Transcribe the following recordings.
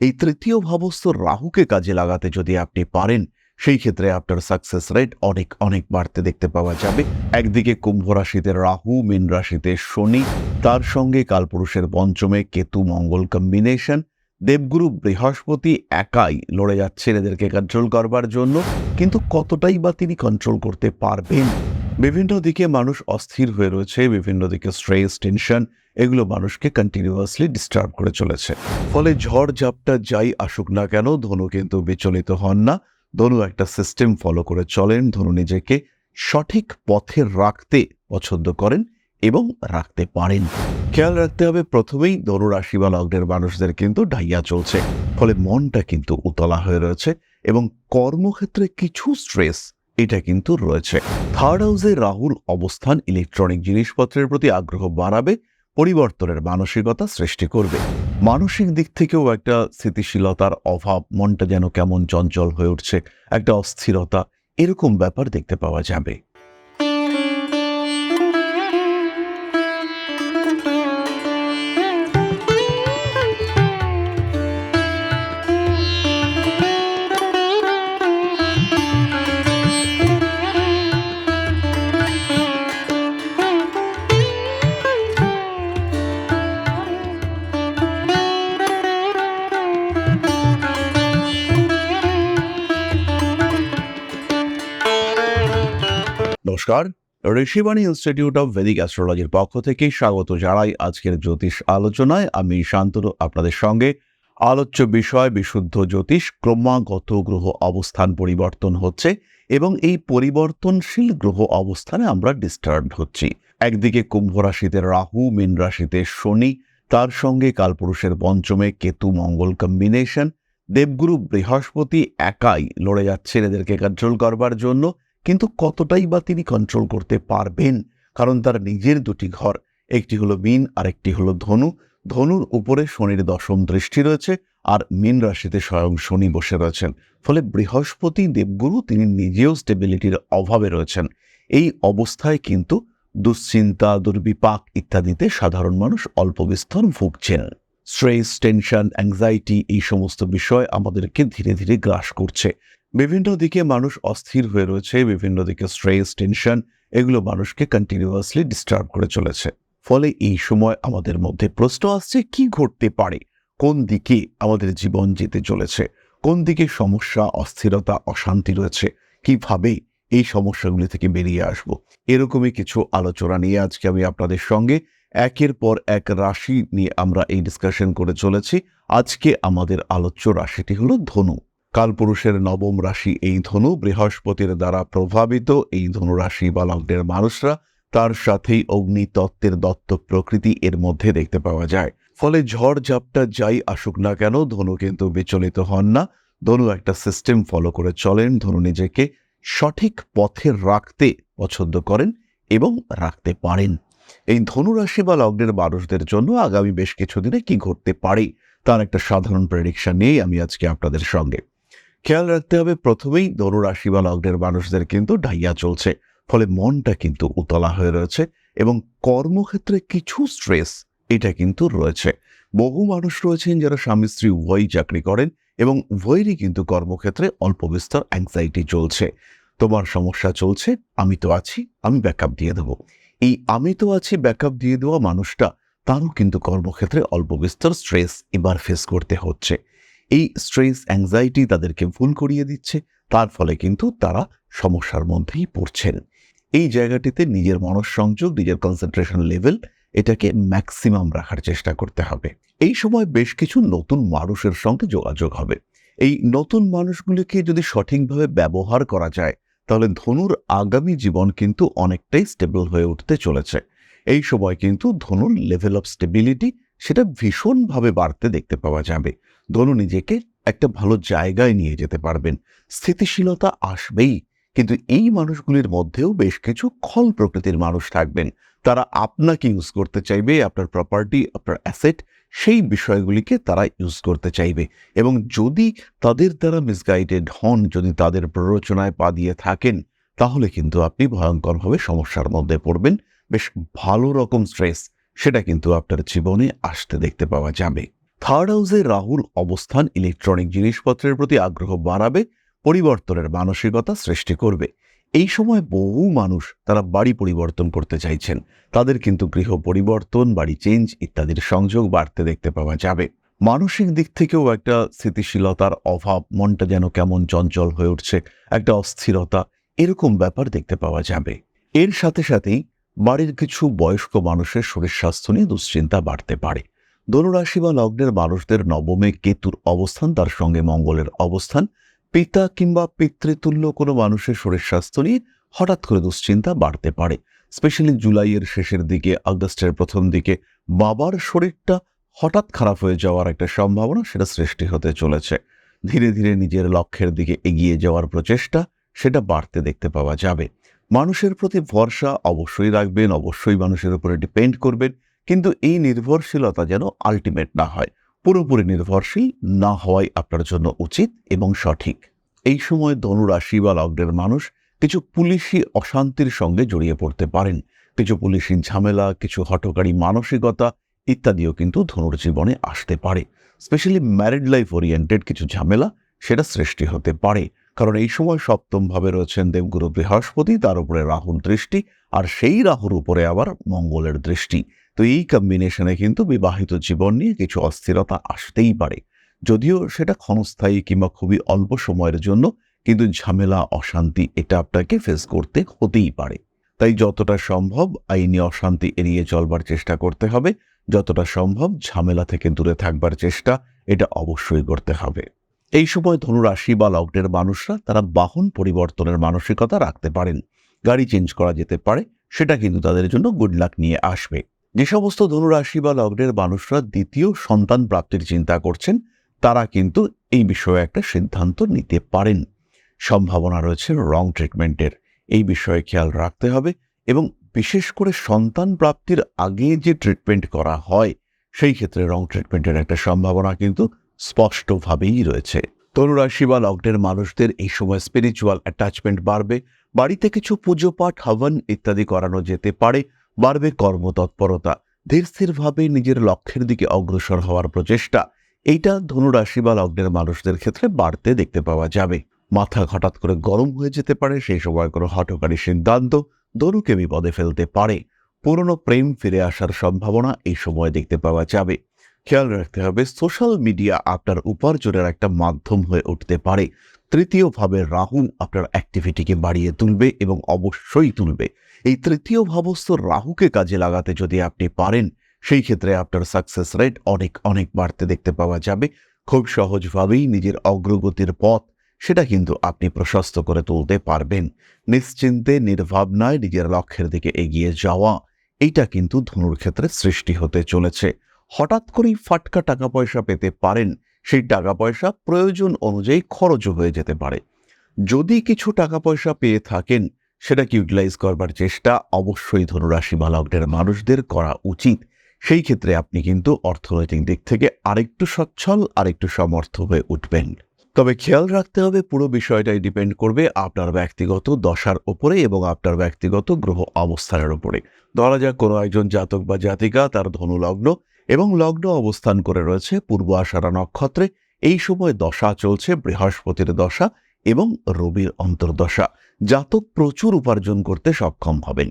এই তৃতীয় ভাবস্থ রাহুকে কাজে লাগাতে যদি আপনি পারেন, সেই ক্ষেত্রে আপনার সাকসেস রেট অনেক অনেক বাড়তে দেখতে পাওয়া যাবে। একদিকে কুম্ভ রাশিতে রাহু, মীন রাশিতে শনি, তার সঙ্গে কালপুরুষের পঞ্চমে কেতু, মঙ্গল কম্বিনেশন দেবগুরু বৃহস্পতি একাই লড়ে যাচ্ছেন এদেরকে কন্ট্রোল করবার জন্য। কিন্তু কতটাই বা তিনি কন্ট্রোল করতে পারবেন বিভিন্ন দিকে মানুষ অস্থির হয়ে রয়েছে, বিভিন্ন দিকে স্ট্রেস টেনশন এগুলো মানুষকে কন্টিনিউয়াসলি ডিস্টার্ব করে চলেছে। ফলে ঝড় ঝাপটা যাই আসুক না কেন, ধনু কিন্তু বিচলিত হন না। ধনু একটা সিস্টেম ফলো করে চলেন, ধনু নিজেকে সঠিক পথে রাখতে পছন্দ করেন এবং রাখতে পারেন। খেয়াল রাখতে হবে, প্রথমেই ধনু রাশি বা লগ্নের মানুষদের কিন্তু ডাইয়া চলছে। ফলে মনটা কিন্তু উতলা হয়ে রয়েছে এবং কর্মক্ষেত্রে কিছু স্ট্রেস এটা কিন্তু রয়েছে। থার্ড হাউসে রাহুল অবস্থান ইলেকট্রনিক জিনিসপত্রের প্রতি আগ্রহ বাড়াবে, পরিবর্তনের মানসিকতা সৃষ্টি করবে। মানসিক দিক থেকেও একটা স্থিতিশীলতার অভাব, মনটা যেন কেমন চঞ্চল হয়ে উঠছে, একটা অস্থিরতা, এরকম ব্যাপার দেখতে পাওয়া যাবে। নমস্কার। ঋষিবাণী ইনস্টিটিউট অব ভেদিক অ্যাস্ট্রোলজির পক্ষ থেকে স্বাগত জানাই আজকের জ্যোতিষ আলোচনায়। আমি শান্তনু, আপনাদের সঙ্গে আলোচ্য বিষয়, বিশুদ্ধ জ্যোতিষ, ক্রমাগত গ্রহ অবস্থান পরিবর্তন হচ্ছে এবং এই পরিবর্তনশীল গ্রহ অবস্থানে আমরা ডিস্টার্ব হচ্ছি। একদিকে কুম্ভ রাশিতে রাহু, মীন রাশিতে শনি, তার সঙ্গে কালপুরুষের পঞ্চমে কেতু, মঙ্গল কম্বিনেশন দেবগুরু বৃহস্পতি একাই লড়ে যাচ্ছেন এদেরকে কন্ট্রোল করবার জন্য। কিন্তু কতটাই বা তিনি কন্ট্রোল করতে পারবেন? কারণ তার নিজের দুটি ঘর, একটি হলো মিন আর একটি হলো ধনু। ধনুর উপরে শনির দশম দৃষ্টি রয়েছে আর মিন রাশিতে স্বয়ং শনি বসে রয়েছেন। ফলে বৃহস্পতি দেবগুরু তিনি নিজেও স্টেবিলিটির অভাবে রয়েছেন। এই অবস্থায় কিন্তু দুশ্চিন্তা, দুর্বিপাক ইত্যাদিতে সাধারণ মানুষ অল্প বিস্তর ভুগছেন। স্ট্রেস, টেনশন অ্যাংজাইটি এই সমস্ত বিষয় আমাদেরকে ধীরে ধীরে গ্রাস করছে। বিভিন্ন দিকে মানুষ অস্থির হয়ে রয়েছে, বিভিন্ন দিকে স্ট্রেস টেনশন এগুলো মানুষকে কন্টিনিউয়াসলি ডিস্টার্ব করে চলেছে। ফলে এই সময় আমাদের মধ্যে প্রশ্ন আসছে, কি ঘটতে পারে? কোন দিকে আমাদের জীবন যেতে চলেছে? কোন দিকে সমস্যা, অস্থিরতা, অশান্তি রয়েছে? কীভাবে এই সমস্যাগুলি থেকে বেরিয়ে আসব? এরকমই কিছু আলোচনা নিয়ে আজকে আমি আপনাদের সঙ্গে। একের পর এক রাশি নিয়ে আমরা এই ডিসকাশন করে চলেছি। আজকে আমাদের আলোচ্য রাশিটি হলো ধনু। কালপুরুষের নবম রাশি এই ধনু বৃহস্পতির দ্বারা প্রভাবিত। এই ধনু রাশি বা লগ্নের মানুষরা তার সাথেই অগ্নি তত্ত্বের দত্ত প্রকৃতি এর মধ্যে দেখতে পাওয়া যায়। ফলে ঝড় ঝাপটা যাই আসুক না কেন ধনু কিন্তু বিচলিত হন না। ধনু একটা সিস্টেম ফলো করে চলেন। ধনু নিজেকে সঠিক পথে রাখতে পছন্দ করেন এবং রাখতে পারেন। এই ধনু রাশি বা লগ্নের মানুষদের জন্য আগামী বেশ কিছুদিনে কি ঘটতে পারে তার একটা সাধারণ প্রেডিকশন নিয়েই আমি আজকে আপনাদের সঙ্গে। খেয়াল রাখতে হবে, প্রথমেই ধনু রাশি বা লগ্নের মানুষদের কিন্তু ডাইয়া চলছে, ফলে মনটা কিন্তু উতলা হয়ে রয়েছে এবং কর্মক্ষেত্রে কিছু স্ট্রেস এটা কিন্তু রয়েছে। বহু মানুষ রয়েছেন যারা স্বামী স্ত্রী উভয়ই চাকরি করেন এবং উভয়েরই কিন্তু কর্মক্ষেত্রে অল্প বিস্তর অ্যাংজাইটি চলছে। তোমার সমস্যা চলছে, আমি তো আছি, আমি ব্যাকআপ দিয়ে দেবো। এই আমি তো আছি ব্যাকআপ দিয়ে দেওয়া মানুষটা, তারও কিন্তু কর্মক্ষেত্রে অল্প বিস্তর স্ট্রেস এবার ফেস করতে হচ্ছে। এই স্ট্রেস অ্যাংজাইটি তাদেরকে ভুল করিয়ে দিচ্ছে, তার ফলে কিন্তু তারা সমস্যার মধ্যেই পড়ছেন। এই জায়গাটিতে নিজের মনঃসংযোগ, নিজের কনসেন্ট্রেশন লেভেল এটাকে ম্যাক্সিমাম রাখার চেষ্টা করতে হবে। এই সময় বেশ কিছু নতুন মানুষের সঙ্গে যোগাযোগ হবে। এই নতুন মানুষগুলিকে যদি সঠিকভাবে ব্যবহার করা যায়, তাহলে ধনুর আগামী জীবন কিন্তু অনেকটাই স্টেবল হয়ে উঠতে চলেছে। এই সময় কিন্তু ধনুর লেভেল অফ স্টেবিলিটি সেটা ভীষণভাবে বাড়তে দেখতে পাওয়া যাবে। ধনু নিজেকে একটা ভালো জায়গায় নিয়ে যেতে পারবেন। স্থিতিশীলতা আসবেই, কিন্তু এই মানুষগুলির মধ্যেও বেশ কিছু খল প্রকৃতির মানুষ থাকবেন। তারা আপনাকে ইউজ করতে চাইবে, আপনার প্রপার্টি আপনার অ্যাসেট সেই বিষয়গুলিকে তারা ইউজ করতে চাইবে। এবং যদি তাদের দ্বারা মিসগাইডেড হন, যদি তাদের প্ররোচনায় পা দিয়ে থাকেন, তাহলে কিন্তু আপনি ভয়ঙ্করভাবে সমস্যার মধ্যে পড়বেন। বেশ ভালো রকম স্ট্রেস সেটা কিন্তু আপনার জীবনে আসতে দেখতে পাওয়া যাবে। থার্ড হাউসে রাহুল অবস্থান ইলেকট্রনিক জিনিসপত্রের প্রতি আগ্রহ বাড়াবে, পরিবর্তনের মানসিকতা সৃষ্টি করবে। এই সময় বহু মানুষ তারা বাড়ি পরিবর্তন করতে চাইছেন। তাদের কিন্তু গৃহ পরিবর্তন, বাড়ি চেঞ্জ ইত্যাদির সংযোগ বাড়তে দেখতে পাওয়া যাবে। মানসিক দিক থেকেও একটা স্থিতিশীলতার অভাব, মনটা যেন কেমন চঞ্চল হয়ে উঠছে, একটা অস্থিরতা, এরকম ব্যাপার দেখতে পাওয়া যাবে। এর সাথে সাথেই বাড়ির কিছু বয়স্ক মানুষের শরীর স্বাস্থ্য নিয়ে দুশ্চিন্তা বাড়তে পারে। ধনুরাশি বা লগ্নের মানুষদের নবমে কেতুর অবস্থান, তার সঙ্গে মঙ্গলের অবস্থান। পিতা কিংবা পিতৃতুল্য কোনো মানুষের শরীর স্বাস্থ্য নিয়ে হঠাৎ করে দুশ্চিন্তা বাড়তে পারে। স্পেশালি জুলাইয়ের শেষের দিকে, আগস্টের প্রথম দিকে বাবার শরীরটা হঠাৎ খারাপ হয়ে যাওয়ার একটা সম্ভাবনা সেটা সৃষ্টি হতে চলেছে। ধীরে ধীরে নিজের লক্ষ্যের দিকে এগিয়ে যাওয়ার প্রচেষ্টা সেটা বাড়তে দেখতে পাওয়া যাবে। মানুষের প্রতি ভরসা অবশ্যই রাখবেন, অবশ্যই মানুষের উপরে ডিপেন্ড করবেন। কিন্তু এই নির্ভরশীলতা যেন আলটিমেট না হয়, পুরোপুরি নির্ভরশীল না হওয়াই আপনার জন্য উচিত এবং সঠিক। এই সময় ধনুরাশি বা লগ্নের মানুষ কিছু পুলিশি অশান্তির সঙ্গে জড়িয়ে পড়তে পারেন। কিছু পুলিশি ঝামেলা, কিছু হটকারী মানসিকতা ইত্যাদিও কিন্তু ধনুর জীবনে আসতে পারে। স্পেশালি ম্যারিড লাইফ ওরিয়েন্টেড কিছু ঝামেলা সেটা সৃষ্টি হতে পারে। কারণ এই সময় সপ্তম ভাবে রয়েছেন দেবগুরু বৃহস্পতি, তার উপরে রাহুর দৃষ্টি, আর সেই রাহুর উপরে আবার মঙ্গলের দৃষ্টি। তো এই কম্বিনেশনে কিন্তু বিবাহিত জীবন নিয়ে কিছু অস্থিরতা আসতেই পারে। যদিও সেটা ক্ষণস্থায়ী কিংবা খুবই অল্প সময়ের জন্য, কিন্তু ঝামেলা, অশান্তি এটা আপনাকে ফেস করতে হতেই পারে। তাই যতটা সম্ভব আইনি অশান্তি এড়িয়ে চলবার চেষ্টা করতে হবে। যতটা সম্ভব ঝামেলা থেকে দূরে থাকবার চেষ্টা এটা অবশ্যই করতে হবে। এই সময় ধনুরাশি বা লগ্নের মানুষরা তারা বাহন পরিবর্তনের মানসিকতা রাখতে পারেন। গাড়ি চেঞ্জ করা যেতে পারে, সেটা কিন্তু তাদের জন্য গুড লাক নিয়ে আসবে। যে সমস্ত ধনুরাশি বা লগ্নের মানুষরা দ্বিতীয় সন্তান প্রাপ্তির চিন্তা করছেন, তারা কিন্তু এই বিষয়ে একটা সিদ্ধান্ত নিতে পারেন। সম্ভাবনা রয়েছে রং ট্রিটমেন্টের। এই বিষয়ে খেয়াল রাখতে হবে এবং বিশেষ করে সন্তান প্রাপ্তির আগে যে ট্রিটমেন্ট করা হয়, সেই ক্ষেত্রে রং ট্রিটমেন্টের একটা সম্ভাবনা কিন্তু স্পষ্টভাবেই রয়েছে। তনুরাশি বা লগ্নের মানুষদের এই সময় স্পিরিচুয়াল অ্যাটাচমেন্ট বাড়বে। বাড়িতে কিছু পুজো পাঠ, হবন ইত্যাদি করানো যেতে পারে। বাড়বে কর্মতৎপরতা। ধীর স্থিরভাবে নিজের লক্ষ্যের দিকে অগ্রসর হওয়ার প্রচেষ্টা। এইটা ধনুরাশি বা লগ্নের মানুষদের ক্ষেত্রে বাড়তে দেখতে পাওয়া যাবে। মাথা হঠাৎ করে গরম হয়ে যেতে পারে, সেই সময় কোনো হটকারী সিদ্ধান্ত ধনুকে বিপদে ফেলতে পারে। পুরনো প্রেম ফিরে আসার সম্ভাবনা এই সময় দেখতে পাওয়া যাবে। খেয়াল রাখতে হবে সোশ্যাল মিডিয়া আপনার উপার্জনের একটা মাধ্যম হয়ে উঠতে পারে। তৃতীয়ভাবে রাহু আপনার অ্যাক্টিভিটিকে বাড়িয়ে তুলবে এবং অবশ্যই তুলবে। এই তৃতীয় ভাবস্থ রাহুকে কাজে লাগাতে যদি আপনি পারেন, সেই ক্ষেত্রে আপনার সাকসেস রেট অনেক অনেক বাড়তে দেখতে পাওয়া যাবে। খুব সহজভাবেই নিজের অগ্রগতির পথ সেটা কিন্তু আপনি প্রশস্ত করে তুলতে পারবেন। নিশ্চিন্তে, নির্ভাবনায় নিজের লক্ষ্যের দিকে এগিয়ে যাওয়া, এইটা কিন্তু ধনুর ক্ষেত্রে সৃষ্টি হতে চলেছে। হঠাৎ করেই ফাটকা টাকা পয়সা পেতে পারেন। সেই টাকা পয়সা প্রয়োজন অনুযায়ী খরচও হয়ে যেতে পারে। যদি কিছু টাকা পয়সা পেয়ে থাকেন, সেটাকে ইউটিলাইজ করবার চেষ্টা অবশ্যই ধনুরাশি বা লগ্নের মানুষদের করা উচিত। সেই ক্ষেত্রে আপনি কিন্তু অর্থনৈতিক দিক থেকে আরেকটু সচ্ছল, আরেকটু সমর্থ হয়ে উঠবেন। তবে খেয়াল রাখতে হবে, পুরো বিষয়টাই ডিপেন্ড করবে আপনার ব্যক্তিগত দশার ওপরে এবং আপনার ব্যক্তিগত গ্রহ অবস্থানের ওপরে ধরা যাক কোনো একজন জাতক বা জাতিকা, তার ধনু লগ্ন এবং লগ্ন অবস্থান করে রয়েছে পূর্ব আষাঢ়া নক্ষত্রে। এই সময় দশা চলছে, বৃহস্পতির দশা এবং রবির অন্তর্দশা। জাতক প্রচুর উপার্জন করতে সক্ষম হবেন।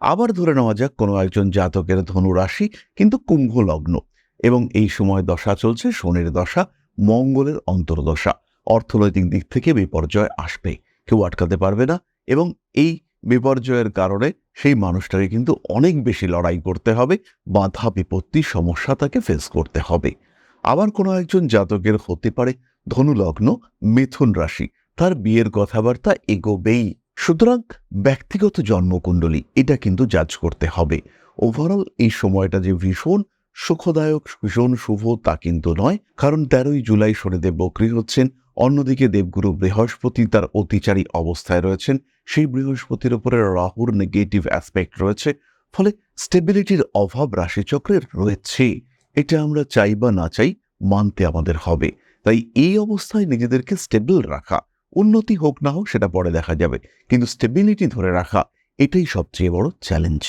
আবার ধরে নেওয়া যাক কোনো একজন জাতকের ধনু রাশি কিন্তু কুম্ভ লগ্ন এবং এই সময় দশা চলছে, শনির দশা, মঙ্গলের অন্তর্দশা। অর্থনৈতিক দিক থেকে বিপর্যয় আসবে, কেউ আটকাতে পারবে না এবং এই বিপর্যয়ের কারণে সেই মানুষটাকে কিন্তু অনেক বেশি লড়াই করতে হবে, বাধা বিপত্তি সমস্যা তাকে ফেস করতে হবে। আবার কোনো একজন জাতকের হতে পারে ধনুলগ্ন মিথুন রাশি, তার বিয়ের কথাবার্তা এগোবেই। সুতরাং ব্যক্তিগত জন্মকুণ্ডলী, এটা কিন্তু জাজ করতে হবে। ওভারঅল এই সময়টা যে ভীষণ সুখদায়ক, ভীষণ শুভ তা কিন্তু নয়। কারণ তেরোই জুলাই শনিদেব বক্রি হচ্ছেন, অন্যদিকে দেবগুরু বৃহস্পতি তার অতিচারী অবস্থায় রয়েছেন। সেই বৃহস্পতির উপরে রাহুর নেগেটিভ অ্যাসপেক্ট রয়েছে, ফলে স্টেবিলিটির অভাব রাশিচক্রের রয়েছে। এটা আমরা চাই বা না চাই মানতে আমাদের হবে। তাই এই অবস্থায় নিজেদেরকে স্টেবল রাখা, উন্নতি হোক না হোক সেটা পরে দেখা যাবে। কিন্তু স্টেবিলিটি ধরে রাখা, এটাই সবচেয়ে বড় চ্যালেঞ্জ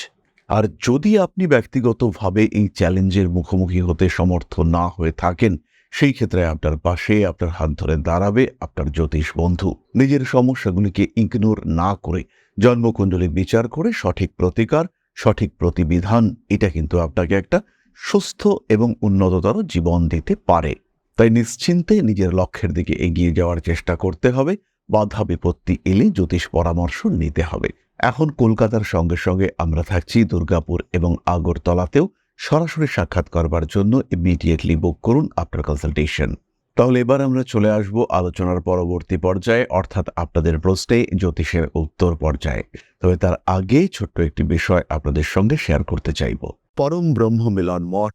আর যদি আপনি ব্যক্তিগতভাবে এই চ্যালেঞ্জের মুখোমুখি হতে সমর্থ না হয়ে থাকেন সেই ক্ষেত্রে আপনার পাশে আপনার হাত ধরে দাঁড়াবে আপনার জ্যোতিষ বন্ধু। নিজের সমস্যাগুলিকে ইগনোর না করে জন্মকুণ্ডলী বিচার করে সঠিক প্রতিকার, সঠিক প্রতিবিধান, এটা কিন্তু আপনাকে একটা সুস্থ এবং উন্নততর জীবন দিতে পারে। তাই নিশ্চিন্তে নিজের লক্ষ্যের দিকে এগিয়ে যাওয়ার চেষ্টা করতে হবে। বাধা বিপত্তি এলে জ্যোতিষ পরামর্শ নিতে হবে। এখন কলকাতার সঙ্গে সঙ্গে আমরা থাকছি দুর্গাপুর এবং আগরতলাতেও। সরাসরি সাক্ষাৎ করবার জন্য ইমিডিয়েটলি বুক করুন আপনার কনসালটেশন তাহলে এবার আমরা চলে আসব আলোচনার পরবর্তী পর্যায়ে, অর্থাৎ আপনাদের প্রশ্নে জ্যোতিষের উত্তর পর্যায়ে। তবে তার আগে ছোট্ট একটি বিষয় আপনাদের সঙ্গে শেয়ার করতে চাইব। পরম ব্রহ্ম মিলন মঠ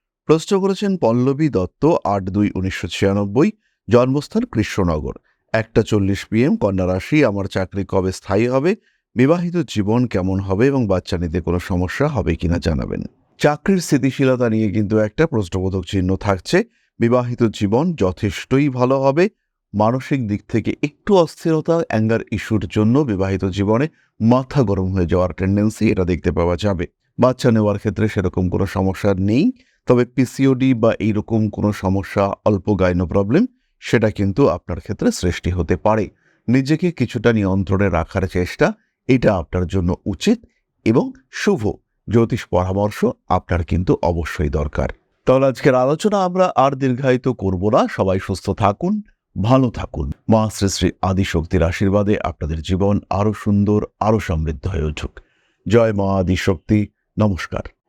প্রশ্ন করেছেন পল্লবী দত্ত, আট দুই উনিশশো ছিয়ানব্বই, জন্মস্থান কৃষ্ণনগর। একটা চল্লিশ পিএম কন্যা রাশি, আমার চাকরি কবে স্থায়ী হবে? বিবাহিত জীবন কেমন হবে এবং বাচ্চা নিতে কোনো সমস্যা হবে কিনা জানাবেন। চাকরির স্থিতিশীলতা নিয়ে কিন্তু একটা প্রশ্নবোধক চিহ্ন থাকছে। বিবাহিত জীবন যথেষ্টই ভালো হবে। মানসিক দিক থেকে একটু অস্থিরতা অ্যাঙ্গার ইস্যুর জন্য বিবাহিত জীবনে মাথা গরম হয়ে যাওয়ার টেন্ডেন্সি এটা দেখতে পাওয়া যাবে। বাচ্চা নেওয়ার ক্ষেত্রে সেরকম কোনো সমস্যা নেই। তবে পিসিওডি বা এইরকম কোনো সমস্যা, অল্প গাইনো প্রবলেম সেটা কিন্তু আপনার ক্ষেত্রে সৃষ্টি হতে পারে। নিজেকে কিছুটা নিয়ন্ত্রণে রাখার চেষ্টা, এটা আপনার জন্য উচিত এবং শুভ। জ্যোতিষ পরামর্শ আপনার কিন্তু অবশ্যই দরকার। তাহলে আজকের আলোচনা আমরা আর দীর্ঘায়িত করব না। সবাই সুস্থ থাকুন, ভালো থাকুন। মা শ্রী শ্রী আদিশক্তির আশীর্বাদে আপনাদের জীবন আরও সুন্দর আরও সমৃদ্ধ হয়ে উঠুক। জয় মা আদিশক্তি। নমস্কার।